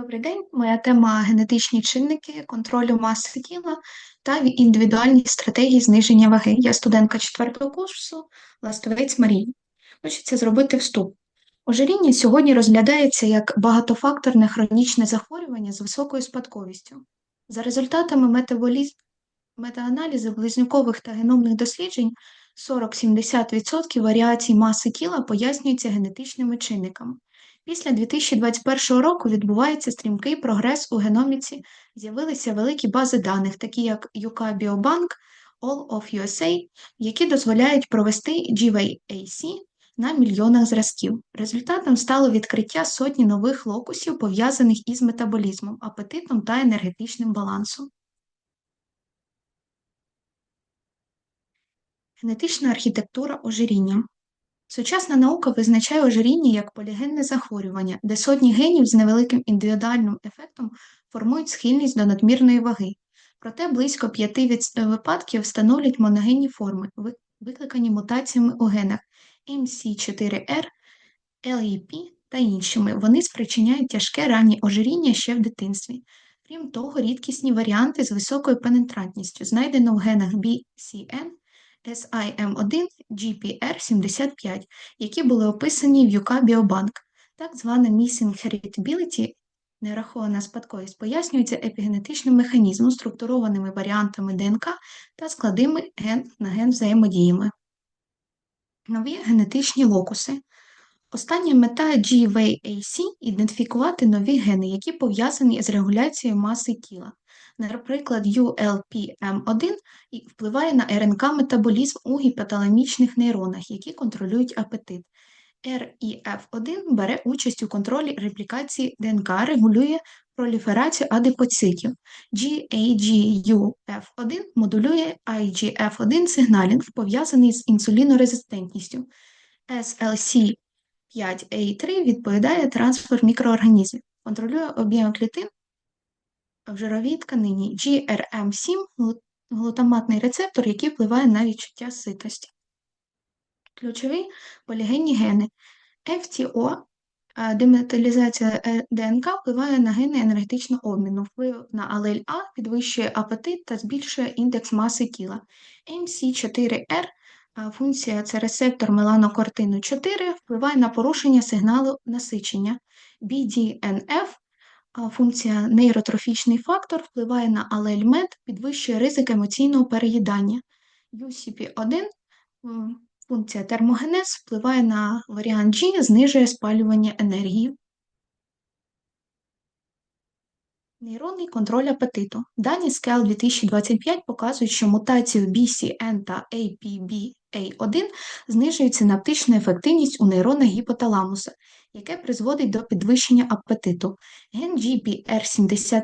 Добрий день. Моя тема генетичні чинники контролю маси тіла та індивідуальні стратегії зниження ваги. Я студентка четвертого курсу, Ластовець Марія. Хочеться зробити вступ. Ожиріння сьогодні розглядається як багатофакторне хронічне захворювання з високою спадковістю. За результатами метаболіз... метааналізу близнюкових та геномних досліджень 40-70% варіацій маси тіла пояснюються генетичними чинниками. Після 2021 року відбувається стрімкий прогрес у геноміці, з'явилися великі бази даних, такі як UK Biobank, All of USA, які дозволяють провести GVAC на мільйонах зразків. Результатом стало відкриття сотні нових локусів, пов'язаних із метаболізмом, апетитом та енергетичним балансом. Генетична архітектура ожиріння. Сучасна наука визначає ожиріння як полігенне захворювання, де сотні генів з невеликим індивідуальним ефектом формують схильність до надмірної ваги. Проте близько п'яти випадків встановлюють моногенні форми, викликані мутаціями у генах MC4R, LEP та іншими. Вони спричиняють тяжке раннє ожиріння ще в дитинстві. Крім того, рідкісні варіанти з високою пенетрантністю знайдено в генах BCN SIM1 GPR75, які були описані в UK Biobank. Так звана Missing Heritability, нерахована спадковість, пояснюється епігенетичним механізмом, структурованими варіантами ДНК та складними ген на ген взаємодіями. Нові генетичні локуси. Остання мета GVAC – ідентифікувати нові гени, які пов'язані з регуляцією маси тіла. Наприклад, ULPM1 впливає на РНК-метаболізм у гіпоталамічних нейронах, які контролюють апетит. RIF1 бере участь у контролі реплікації ДНК, регулює проліферацію адипоцитів. GAGUF1 модулює IGF1 сигналінг, пов'язаний з інсулінорезистентністю. SLC5A3 відповідає трансфер мікроорганізмів, контролює об'єм клітин в жировій тканині GRM7 глутаматний рецептор, який впливає на відчуття ситості. Ключові полігенні гени. FTO деметалізація е, ДНК впливає на гени енергетичного обміну, вплив на алель А підвищує апетит та збільшує індекс маси тіла. MC4R функція це рецептор меланокортину 4, впливає на порушення сигналу насичення. BDNF функція нейротрофічний фактор впливає на алельмед, підвищує ризик емоційного переїдання. UCP1 функція термогенез впливає на варіант G, знижує спалювання енергії. Нейронний контроль апетиту. Дані з CAL 2025 показують, що мутації в BCN та APBA1 знижують синаптичну ефективність у нейронах гіпоталамуса, яке призводить до підвищення апетиту. Ген GPR75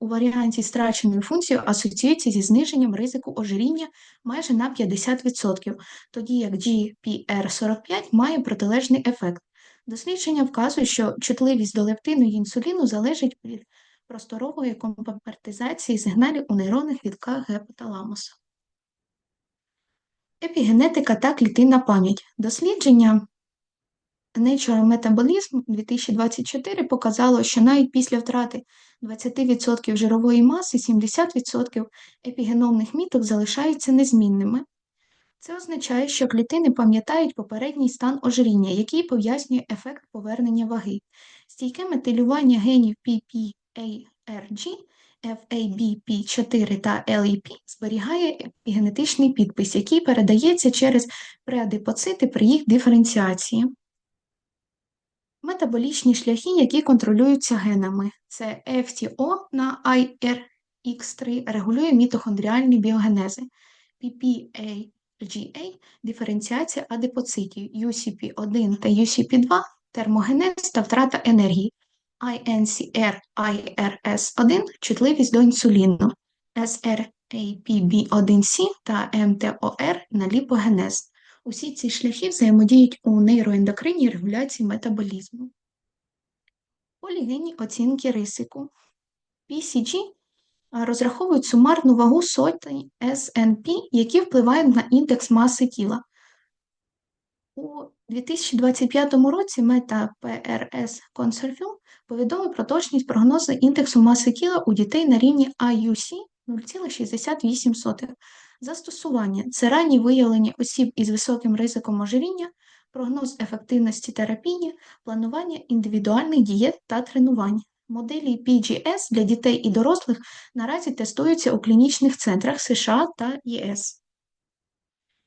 у варіанті страченої функції асоціюється зі зниженням ризику ожиріння майже на 50%, тоді як GPR45 має протилежний ефект. Дослідження вказують, що чутливість до лептину і інсуліну залежить від просторової компартизації сигналів у нейронних вітках гепоталамуса. Епігенетика та клітинна пам'ять. Дослідження Nature Metabolism 2024 показало, що навіть після втрати 20% жирової маси 70% епігеномних міток залишаються незмінними. Це означає, що клітини пам'ятають попередній стан ожиріння, який пояснює ефект повернення ваги. Стійке метилювання генів PPARG, FABP4 та LEP зберігає епігенетичний підпис, який передається через преадипоцити при їх диференціації. Метаболічні шляхи, які контролюються генами. Це FTO на IRX3 регулює мітохондріальні біогенези, PPAGA диференціація адипоцитів, UCP1 та UCP2 термогенез та втрата енергії, INCR IRS1 чутливість до інсуліну, SRAPB1C та МТОР на ліпогенез. Усі ці шляхи взаємодіють у нейроендокринній регуляції метаболізму. Полігенні оцінки рисику. PCG розраховують сумарну вагу сотень SNP, які впливають на індекс маси тіла. У У 2025 році Мета PRS Consortium повідомив про точність прогнозу індексу маси тіла у дітей на рівні IUC 0,68. Застосування це ранні виявлення осіб із високим ризиком ожиріння, прогноз ефективності терапії, планування індивідуальних дієт та тренувань. Моделі PGS для дітей і дорослих наразі тестуються у клінічних центрах США та ЄС.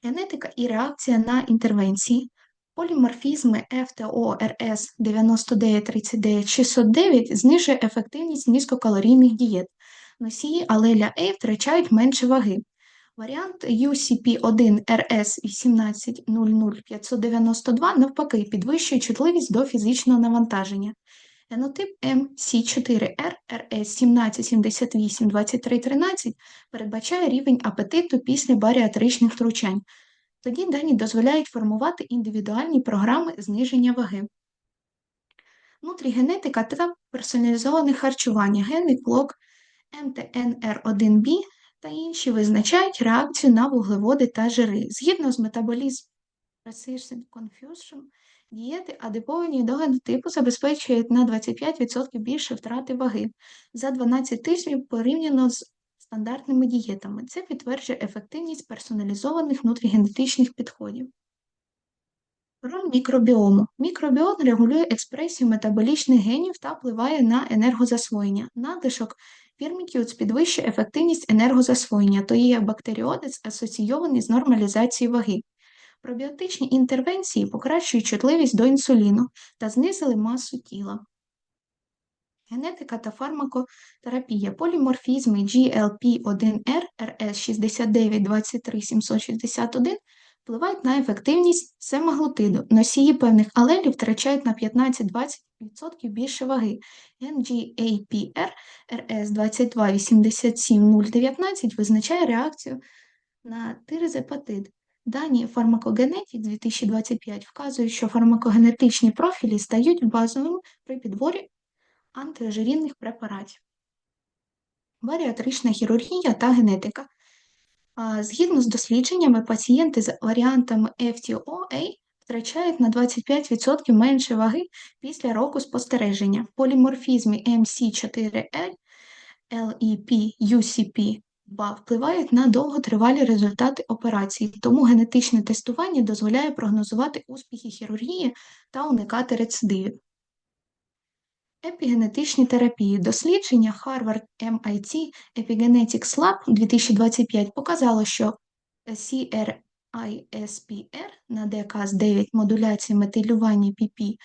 Генетика і реакція на інтервенції. Поліморфізми FTO-RS 9939-609 знижує ефективність низькокалорійних дієт. Носії алеля A втрачають менше ваги. Варіант UCP1-RS 1800592 навпаки підвищує чутливість до фізичного навантаження. Генотип MC4R RS 1778-2313 передбачає рівень апетиту після баріатричних втручань. Тоді дані дозволяють формувати індивідуальні програми зниження ваги. Нутрігенетика та персоналізоване харчування, генний клок, МТНР1B та інші визначають реакцію на вуглеводи та жири. Згідно з метаболізм Precision Confusion, дієти адиповані до генотипу забезпечують на 25% більше втрати ваги за 12 тижнів порівняно з стандартними дієтами. Це підтверджує ефективність персоналізованих внутрігенетичних підходів. Роль мікробіому. Мікробіом регулює експресію метаболічних генів та впливає на енергозасвоєння. Надлишок Фірмікіуц підвищує ефективність енергозасвоєння, то є бактеріодець асоційований з нормалізацією ваги. Пробіотичні інтервенції покращують чутливість до інсуліну та знизили масу тіла. Генетика та фармакотерапія, поліморфізми GLP1R RS 6923761 впливають на ефективність семаглутиду. Носії певних алелів втрачають на 15-20% більше ваги. NGAPR RS 2287019 визначає реакцію на тиризепатид. Дані фармакогенетік 2025 вказують, що фармакогенетичні профілі стають базовими при підборі антиожирінних препаратів. Баріатрична хірургія та генетика. Згідно з дослідженнями, пацієнти з варіантами FTO-A втрачають на 25% менше ваги після року спостереження. В поліморфізмі MC4L, LEP, UCP 2 впливають на довготривалі результати операцій, тому генетичне тестування дозволяє прогнозувати успіхи хірургії та уникати рецидивів. Епігенетичні терапії. Дослідження Harvard MIT Epigenetics Lab 2025 показало, що CRISPR на ДКС9 модуляції метилювання PPARG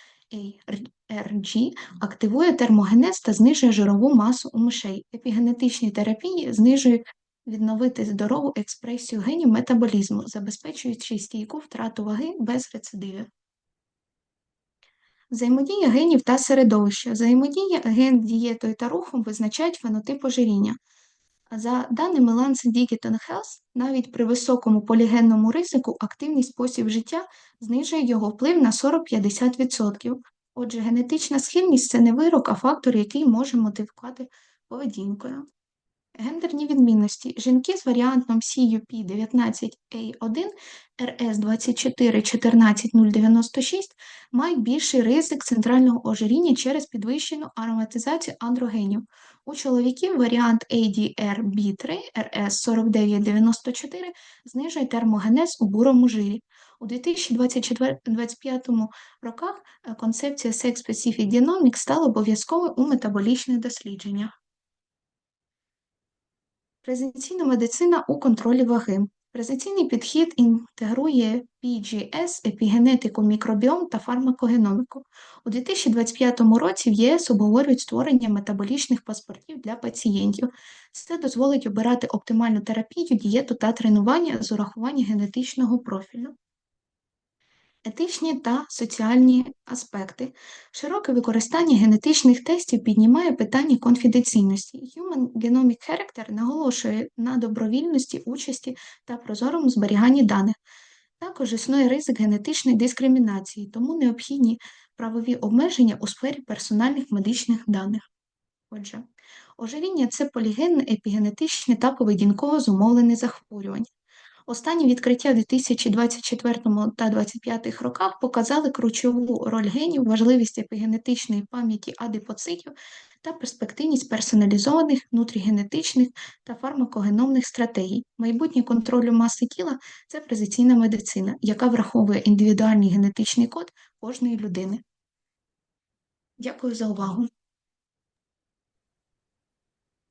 активує термогенез та знижує жирову масу у мишей. Епігенетичні терапії знижують відновити здорову експресію генів метаболізму, забезпечуючи стійку втрату ваги без рецидивів. Взаємодія генів та середовища. Взаємодія ген дієтою та рухом визначають фенотип ожиріння. За даними Lancet Digital Health, навіть при високому полігенному ризику активний спосіб життя знижує його вплив на 40-50%. Отже, генетична схильність це не вирок, а фактор, який може мотивувати поведінкою. Гендерні відмінності. Жінки з варіантом CUP19A1 RS 2414096 мають більший ризик центрального ожиріння через підвищену ароматизацію андрогенів. У чоловіків варіант ADR-B3 RS 4994 знижує термогенез у бурому жирі. У 2024-2025 роках е, концепція Sex Specific Genomics стала обов'язковою у метаболічних дослідженнях. Презенційна медицина у контролі ваги. Презенційний підхід інтегрує PGS, епігенетику, мікробіом та фармакогеноміку. У 2025 році в ЄС обговорюють створення метаболічних паспортів для пацієнтів. Це дозволить обирати оптимальну терапію, дієту та тренування з урахуванням генетичного профілю. Етичні та соціальні аспекти. Широке використання генетичних тестів піднімає питання конфіденційності. Human Genomic Character наголошує на добровільності участі та прозорому зберіганні даних. Також існує ризик генетичної дискримінації, тому необхідні правові обмеження у сфері персональних медичних даних. Отже, ожиріння це полігенне, епігенетичне та поведінково зумовлене захворювання. Останні відкриття в 2024 та 2025 роках показали ключову роль генів, важливість епігенетичної пам'яті адипоцитів та перспективність персоналізованих, внутрігенетичних та фармакогеномних стратегій. Майбутнє контролю маси тіла це прецизійна медицина, яка враховує індивідуальний генетичний код кожної людини. Дякую за увагу.